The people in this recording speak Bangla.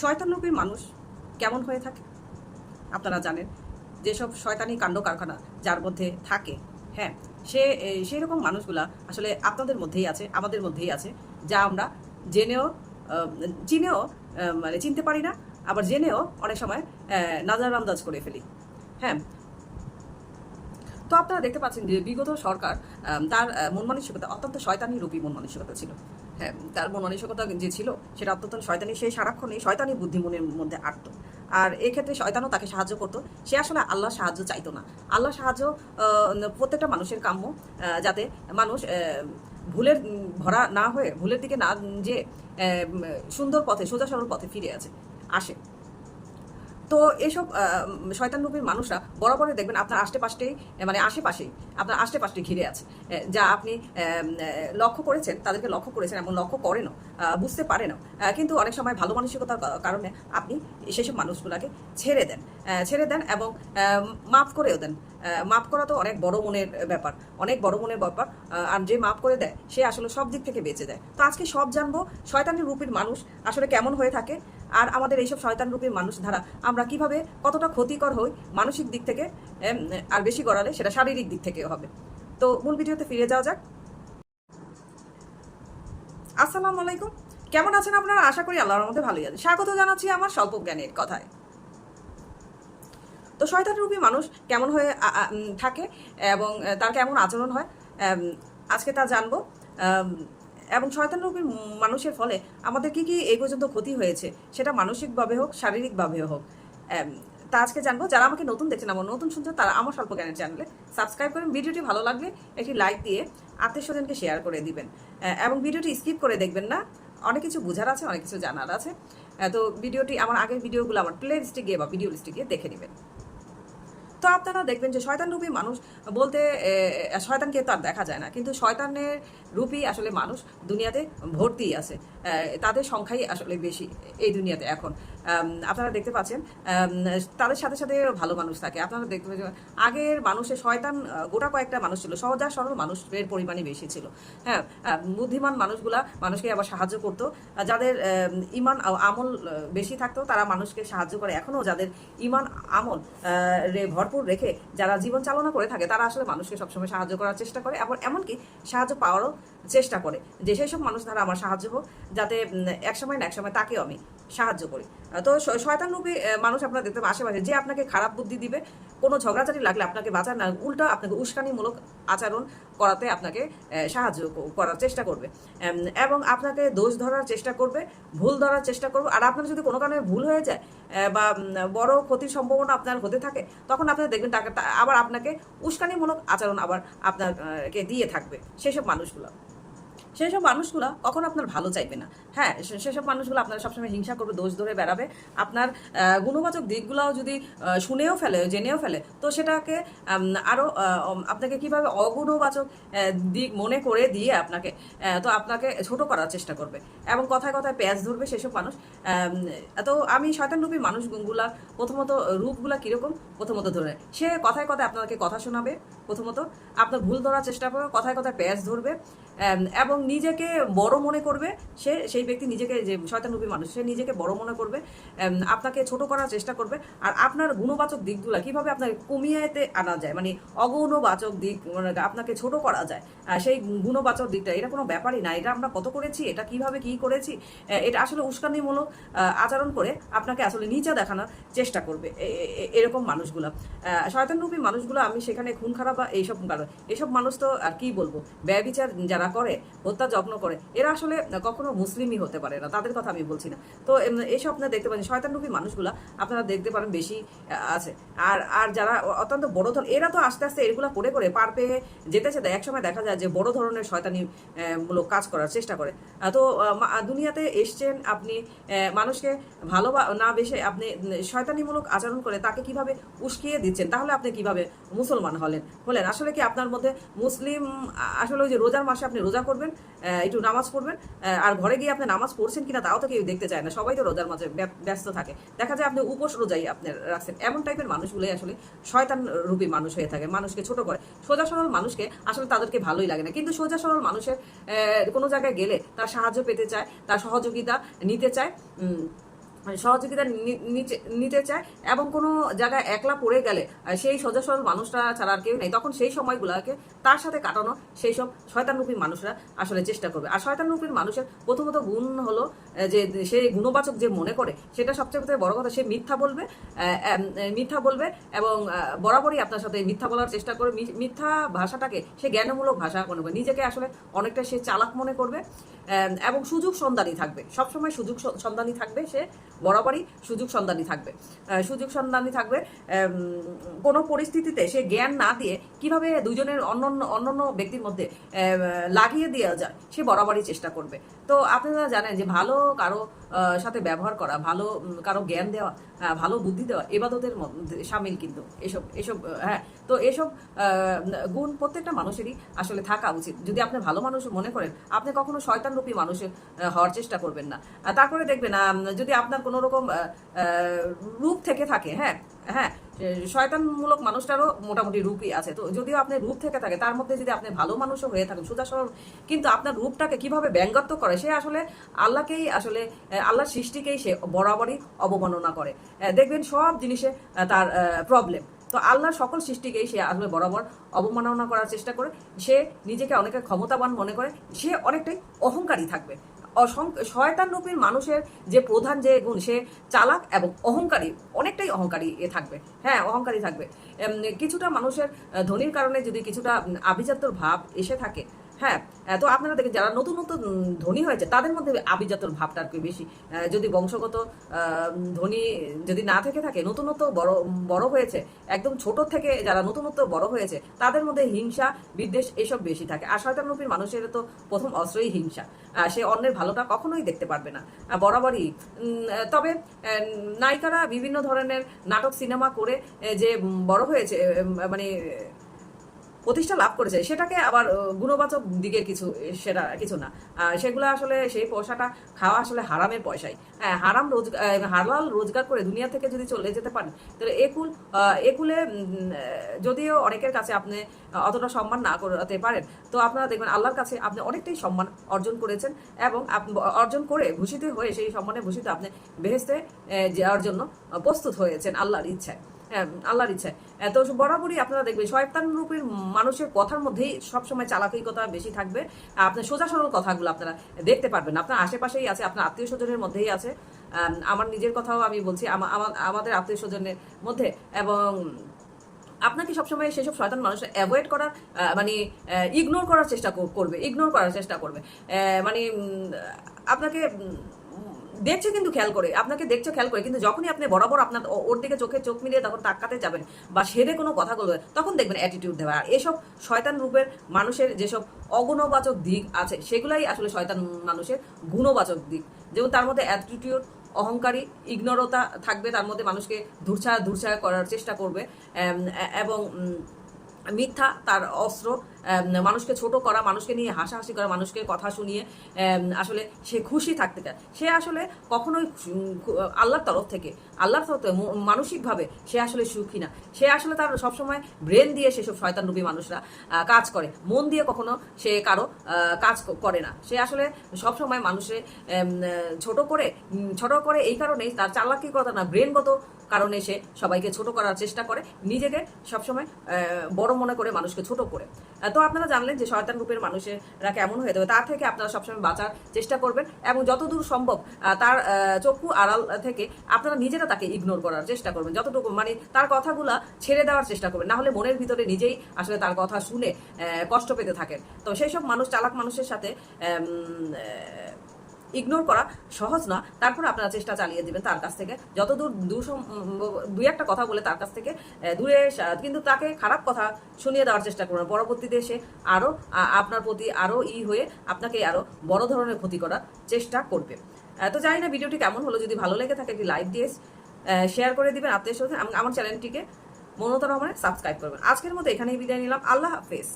শয়তানরূপী মানুষ কেমন হয়ে থাকে? আপনারা জানেন, যেসব শয়তানি কাণ্ড কারখানা যার মধ্যে থাকে হ্যাঁ সে, সেই রকম মানুষগুলা আসলে আপনাদের মধ্যেই আছে, আমাদের মধ্যেই আছে, যা আমরা জেনেও চিনেও মানে চিনতে পারি না, আবার জেনেও অনেক সময় নাজার আন্দাজ করে ফেলি হ্যাঁ। তো আপনারা দেখতে পাচ্ছেন যে বিগত সরকার তার মন মানসিকতা অত্যন্ত শয়তানি রূপী মন মানসিকতা ছিল। হ্যাঁ তার মন অনিশকতা যে ছিল, সেটা অত্যন্ত শয়তানি, সেই সারাক্ষণে শয়তানি বুদ্ধিমনের মধ্যে আটত। আর এক্ষেত্রে শয়তানও তাকে সাহায্য করত। সে আসলে আল্লাহ সাহায্য চাইতো না। আল্লাহ সাহায্য প্রত্যেকটা মানুষের কাম্য যাতে মানুষ ভুলের ভরা না হয়ে, ভুলের দিকে না যে সুন্দর পথে সোজা সরল পথে ফিরে আছে আসে। তো এসব শয়তান রূপীর মানুষরা বরাবরই দেখবেন আপনার আশেপাশেই মানে আশেপাশেই, আপনার আশেপাশে ঘিরে আছে। যা আপনি লক্ষ্য করেছেন, তাদেরকে লক্ষ্য করেছেন এমন লক্ষ্য করেনও বুঝতে পারেনও। কিন্তু অনেক সময় ভালো মানসিকতার কারণে আপনি সেসব মানুষগুলোকে ছেড়ে দেন ছেড়ে দেন এবং মাফ করেও দেন। মাফ করা তো অনেক বড় মনের ব্যাপার, অনেক বড় মনের ব্যাপার আর যে মাফ করে দেয়, সে আসলে সব দিক থেকে বেঁচে যায়। তো আজকে সব জানব শয়তানি রূপীর মানুষ আসলে কেমন হয়ে থাকে আর আমাদের এইসব শয়তান রূপীর মানুষ ধারা, আমরা কীভাবে কতটা ক্ষতিকর হই মানসিক দিক থেকে আর বেশি গড়ালে সেটা শারীরিক দিক থেকেও হবে। তো মূল ভিডিওতে ফিরে যাওয়া যাক। আসসালামু আলাইকুম। কেমন আছেন আপনারা? আশা করি আল্লাহর মধ্যে ভালোই আছে স্বাগত জানাচ্ছি আমার স্বল্প জ্ঞানের কথায়। তো শয়তান রূপী মানুষ কেমন হয়ে থাকে এবং তার কেমন আচরণ হয় আজকে তা জানব। এবং শয়তান রূপী মানুষের ফলে আমাদের কি কি এই পর্যন্ত ক্ষতি হয়েছে, সেটা মানসিকভাবে হোক, শারীরিকভাবে হোক। তা আজকে জানব। যারা আমাকে নতুন দেখছেন, আমার নতুন শুনছেন, তারা আমার স্বল্প জ্ঞানের চ্যানেলে সাবস্ক্রাইব করেন। ভিডিওটি ভালো লাগলে একটি লাইক দিয়ে আত্মীয় স্বজনকে শেয়ার করে দিবেন। এবং ভিডিওটি স্কিপ করে দেখবেন না। অনেক কিছু বোঝার আছে, অনেক কিছু জানার আছে। তো ভিডিওটি, আমার আগের ভিডিওগুলো আমার প্লে লিস্টে গিয়ে বা ভিডিও লিস্টে গিয়ে দেখে নেবেন। তো আপনারা দেখবেন যে শয়তান রূপী মানুষ বলতে শয়তানকে তো আর দেখা যায় না। কিন্তু শয়তানের রূপী আসলে মানুষ দুনিয়াতে ভর্তি আছে। তাদের সংখ্যাই আসলে বেশি এই দুনিয়াতে এখন। আপনারা দেখতে পাচ্ছেন তাদের সাথে সাথে ভালো মানুষ থাকে। আপনারা দেখতে পাচ্ছেন, আগের মানুষের শয়তান গোটা কয়েকটা মানুষ ছিল। সহজা সরল মানুষের পরিমাণই বেশি ছিল। হ্যাঁ বুদ্ধিমান মানুষগুলা মানুষকে আবার সাহায্য করতো। যাদের ইমান আমল বেশি থাকতো, তারা মানুষকে সাহায্য করে। এখনও যাদের ইমান, আমল রে, ভরপুর রেখে যারা জীবন চালনা করে থাকে, তারা আসলে মানুষকে সবসময় সাহায্য করার চেষ্টা করে। এবং এমনকি সাহায্য পাওয়ারও চেষ্টা করে যে সেই সব মানুষ দ্বারা আমার সাহায্য হোক যাতে এক সময় না এক সময় তাকেও আমি সাহায্য করি। তো শয়তানরূপী মানুষ আপনার দেখতে আশেপাশে যে আপনাকে খারাপ বুদ্ধি দিবে কোনো ঝগড়াঝাটি লাগলে আপনাকে বাঁচার না উল্টা আপনাকে উস্কানিমূলক আচরণ করাতে আপনাকে সাহায্য করার চেষ্টা করবে। এবং আপনাকে দোষ ধরার চেষ্টা করবে ভুল ধরার চেষ্টা করবে আর আপনার যদি কোনো কারণে ভুল হয়ে যায় বা বড় ক্ষতির সম্ভাবনা আপনার হতে থাকে তখন আপনি দেখবেন তাকে আবার আপনাকে উস্কানিমূলক আচরণ আবার আপনার আহ, কে দিয়ে থাকবে সেসব মানুষগুলো। সেসব মানুষগুলো কখনো আপনার ভালো চাইবে না। হ্যাঁ সেসব মানুষগুলো আপনার সবসময় হিংসা করবে দোষ ধরে বেড়াবে। আপনার গুণবাচক দিকগুলোও যদি শুনেও ফেলে জেনেও ফেলে তো সেটাকে আম, আরও আহ, উম, আপনাকে কীভাবে অগুণবাচক দিক মনে করে দিয়ে আপনাকে তো আপনাকে ছোট করার চেষ্টা করবে। এবং কথায় কথায় পেঁয়াজ ধরবে সেসব মানুষ। তো আমি শয়তানরূপী মানুষগুলা প্রথমত রূপগুলা কীরকম? প্রথমত ধরে সে কথায় কথায় আপনাকে কথা শোনাবে প্রথমত। আপনার ভুল ধরার চেষ্টা করবে কথায় কথায় পেঁয়াজ ধরবে। এবং নিজেকে বড় মনে করবে, সে সেই ব্যক্তি নিজেকে যে শয়তানরূপী মানুষ, সে নিজেকে বড় মনে করবে আপনাকে ছোট করার চেষ্টা করবে, আর আপনার গুণবাচক দিকগুলো কীভাবে আপনাকে কমিয়েতে আনা যায় মানে অগুণবাচক দিক মানে আপনাকে ছোট করা যায় সেই গুণবাচক দিকটা, এটা কোনো ব্যাপারই না, এটা আমরা কত করেছি, এটা কীভাবে কি করেছি এটা আসলে উস্কানিমূলক আচরণ করে আপনাকে আসলে নিচে দেখানোর চেষ্টা করবে এরকম মানুষগুলো। শয়তানরূপী মানুষগুলো, আমি সেখানে খুন খারাপ বা এইসব, কারণ, এসব মানুষ তো আর কি বলব ব্যয় বিচার যারা করে হত্যা যত্ন করে। এরা আসলে কখনো মুসলিমই হতে পারে না তাদের কথা আমি বলছি না। তো এম, এইসব আপনারা দেখতে পাচ্ছেন শয়তানরূপী মানুষগুলা আপনারা দেখতে পারেন বেশি আছে। আর আর যারা অত্যন্ত বড় ধরনের এরা তো আস্তে আস্তে এগুলো করে করে পার পেয়ে যেতে যেতে একসময় দেখা যায় যে বড় ধরনের শয়তানি মূলক কাজ করার চেষ্টা করে। তো দুনিয়াতে এসছেন আপনি মানুষকে ভালো না বেসে আপনি শয়তানিমূলক আচরণ করে তাকে কীভাবে উস্কিয়ে দিচ্ছেন তাহলে আপনি কীভাবে মুসলমান হলেন? হলেন আসলে কি আপনার মধ্যে মুসলিম আসলে ওই যে রোজার মাসে আপনি রোজা করবেন? একটু নামাজ পড়বেন। আর ঘরে গিয়ে আপনি নামাজ পড়ছেন কিনা তাও তো কেউ দেখতে চায় না। সবাই তো রোজার মাঝে ব্য- ব্যস্ত থাকে। দেখা যায় আপনি উপোস রোজাই আপনার রাখছেন। এমন টাইপের মানুষগুলোই আসলে শয়তান রূপী মানুষ হয়ে থাকে, মানুষকে ছোট করে। সোজা সরল মানুষকে আসলে তাদেরকে ভালোই লাগে না। কিন্তু সোজা সরল মানুষের কোনো জায়গায় গেলে তার সাহায্য পেতে চায়, তার সহযোগিতা নিতে চায়। সহযোগিতা নি- নিচে- নিতে চায় এবং কোনো জায়গায় একলা পড়ে গেলে সেই সোজা সরল মানুষরা ছাড়া আর কেউ নেই। তখন সেই সময়গুলোকে তার সাথে কাটানো সেই সব শয়তানরূপী মানুষরা আসলে চেষ্টা করবে। আর শয়তানরূপীর মানুষের প্রথমত গুণ হলো যে সে গুণবাচক যে মনে করে, সেটা সবচেয়ে বড় কথা, সে মিথ্যা বলবে মিথ্যা বলবে এবং বরাবরই আপনার সাথে মিথ্যা বলার চেষ্টা করবে। মিথ্যা ভাষাটাকে সে জ্ঞানমূলক ভাষা মনে করবে নিজেকে আসলে অনেকটা সে চালাক মনে করবে এবং সুযোগ সন্ধানী থাকবে। সবসময় সুযোগ স- সন্ধানী থাকবে সে বরাবরই সুযোগ সন্ধানী থাকবে। সুযোগ সন্ধানী থাকবে কোনো পরিস্থিতিতে সে জ্ঞান না দিয়ে কীভাবে দুজনের অন্যান্য অন্যান্য ব্যক্তির মধ্যে লাগিয়ে দেওয়া যায়, সে বরাবরই চেষ্টা করবে। তো আপনারা জানেন যে ভালো কারও সাথে ব্যবহার করা, ভালো কারও জ্ঞান দেওয়া ভালো বুদ্ধি দেওয়া এবাদতের মধ্যে সামিল কিন্তু এসব এসব হ্যাঁ তো এসব গুণ প্রত্যেকটা মানুষেরই আসলে থাকা উচিত। যদি আপনি ভালো মানুষ মনে করেন, আপনি কখনো শয়তানরূপী মানুষের হওয়ার চেষ্টা করবেন না। তারপরে দেখবেন যদি আপনার কোনো রকম রূপ থেকে থাকে হ্যাঁ হ্যাঁ শয়তানমূলক মানুষটারও মোটামুটি রূপই আছে। তো যদিও আপনি রূপ থেকে থাকে, তার মধ্যে যদি আপনি ভালো মানুষও হয়ে থাকেন, সোজা সরল, কিন্তু আপনার রূপটাকে কীভাবে ব্যঙ্গাত্ম করে, সে আসলে আল্লাহকেই আসলে আল্লাহর সৃষ্টিকেই সে বরাবরই অবমাননা করে। দেখবেন সব জিনিসে তার প্রবলেম তো আল্লাহর সকল সৃষ্টিকেই সে আসলে বরাবর অবমাননা করার চেষ্টা করে। সে নিজেকে অনেকে ক্ষমতাবান মনে করে, সে অনেকটাই অহংকারী থাকবে। শয়তান রূপীর মানুষের যে প্রধান যে গুণ, সে চালাক এবং অহংকারী, অনেকটাই অহংকারী এ থাকবে। হ্যাঁ অহংকারী থাকবে। কিছুটা মানুষের ধনির কারণে যদি কিছুটা আভিজাত্যর ভাব এসে থাকে হ্যাঁ তো আপনারা দেখেন যারা নতুন নতুন ধনী হয়েছে, তাদের মধ্যে আভিজাত্যর ভাবটা আর কি বেশি। যদি বংশগত ধনী যদি না থেকে থাকে, নতুনত্ব বড় বড় হয়েছে, একদম ছোট থেকে যারা নতুনত্ব বড় হয়েছে, তাদের মধ্যে হিংসা, বিদ্বেষ এসব বেশি থাকে। আর শয়তানরূপীর মানুষের তো প্রথম অস্ত্রই হিংসা। সে অন্যের ভালোটা কখনোই দেখতে পারবে না। বরাবরই তবে নায়িকারা বিভিন্ন ধরনের নাটক, সিনেমা করে যে বড় হয়েছে মানে প্রতিষ্ঠা লাভ করেছে। সেটাকে আবার গুণবাচক দিকের কিছু, সেটা কিছু না। সেগুলো আসলে, সেই পয়সাটা খাওয়া আসলে হারামের পয়সাই। হ্যাঁ হারাম রোজগার হালাল রোজগার করে দুনিয়া থেকে যদি চলে যেতে পারেন, তাহলে একুল একুলে যদিও অনেকের কাছে আপনি অতটা সম্মান না করতে পারেন, তো আপনারা দেখবেন আল্লাহর কাছে আপনি অনেকটাই সম্মান অর্জন করেছেন এবং অর্জন করে ভূষিত হয়ে সেই সম্মানে ভূষিত আপনি বেহেস্তে যাওয়ার জন্য প্রস্তুত হয়েছেন আল্লাহর ইচ্ছায়। আল্লাহর ইচ্ছায় তো বরাবরই আপনারা দেখবেন, শয়তান রূপের মানুষের কথার মধ্যেই সবসময় চালাকিকতা বেশি থাকবে। আপনার সোজা সরল কথাগুলো আপনারা দেখতে পারবেন। আপনার আশেপাশেই আছে, আপনার আত্মীয় স্বজনের মধ্যেই আছে। আমার নিজের কথাও আমি বলছি, আমা- আমা- আমাদের আত্মীয় স্বজনের মধ্যে। এবং আপনাকে সবসময় সেসব শয়তান মানুষ অ্যাভয়েড করার মানে ইগনোর করার চেষ্টা করবে ইগনোর করার চেষ্টা করবে। মানে আপনাকে দেখছে কিন্তু খেয়াল করে, আপনাকে দেখছে খেয়াল করে, কিন্তু যখনই আপনি বরাবর আপনার ওর দিকে চোখে চোখ মিলিয়ে তখন তাকাতে যাবেন বা সেরে কোনো কথা বলবে তখন দেখবেন অ্যাটিটিউড দেওয়া। আর এসব শয়তান রূপের মানুষের যেসব অগুণবাচক দিক আছে, সেগুলাই আসলে শয়তান মানুষের গুণবাচক দিক। যেমন তার মধ্যে অ্যাটিটিউড অহংকারী, ইগনোরতা থাকবে, তার মধ্যে মানুষকে ধূর্ছা ধূর্ছা করার চেষ্টা করবে এবং মিথ্যা, তার অস্ত্র মানুষকে ছোট করা, মানুষকে নিয়ে হাসাহাসি করা, মানুষকে কথা শুনিয়ে আসলে সে খুশি থাকতে চায়। সে আসলে কখনোই আল্লাহর তরফ থেকে, আল্লাহর তরফ থেকে মানসিকভাবে সে আসলে সুখী না। সে আসলে তার সবসময় ব্রেন দিয়ে সেসব শয়তানরূপী মানুষরা কাজ করে। মন দিয়ে কখনো সে কারও কাজ করে না। সে আসলে সবসময় মানুষে ছোট করে ছোট করে এই কারণেই তার চালাকি কথা না, ব্রেনগত কারণে সে সবাইকে ছোট করার চেষ্টা করে। নিজেকে সবসময় বড় মনে করে মানুষকে ছোট করে। তো আপনারা জানলেন যে শয়তান রূপের মানুষেরা কেমন হয়ে যাবে। তার থেকে আপনারা সবসময় বাঁচার চেষ্টা করবেন এবং যতদূর সম্ভব তার চক্ষু আড়াল থেকে আপনারা নিজেরা তাকে ইগনোর করার চেষ্টা করবেন। যতটুকু মানে তার কথাগুলা ছেড়ে দেওয়ার চেষ্টা করবেন। না হলে মনের ভিতরে নিজেই আসলে তার কথা শুনে কষ্ট পেতে থাকেন। তো সেই সব মানুষ, চালাক মানুষের সাথে ইগনোর করা সহজ না, তারপর আপনারা চেষ্টা চালিয়ে দিবেন তার কাছ থেকে। যতদূর দুই একটা কথা বলে তার কাছ থেকে দূরে কিন্তু তাকে খারাপ কথা শুনিয়ে দেওয়ার চেষ্টা করবেন পরবর্তীতে সে আরও আপনার প্রতি আরও ই হয়ে আপনাকে আরও বড় ধরনের ক্ষতি করার চেষ্টা করবে। তো জানি না ভিডিওটি কেমন হলো, যদি ভালো লেগে থাকে একটি লাইক দিয়ে শেয়ার করে দিবেন আত্মীয় স্বজন আমার চ্যানেলটিকে মমতা রহমানের সাবস্ক্রাইব করবেন। আজকের মতো এখানেই বিদায় নিলাম। আল্লাহ হাফেজ।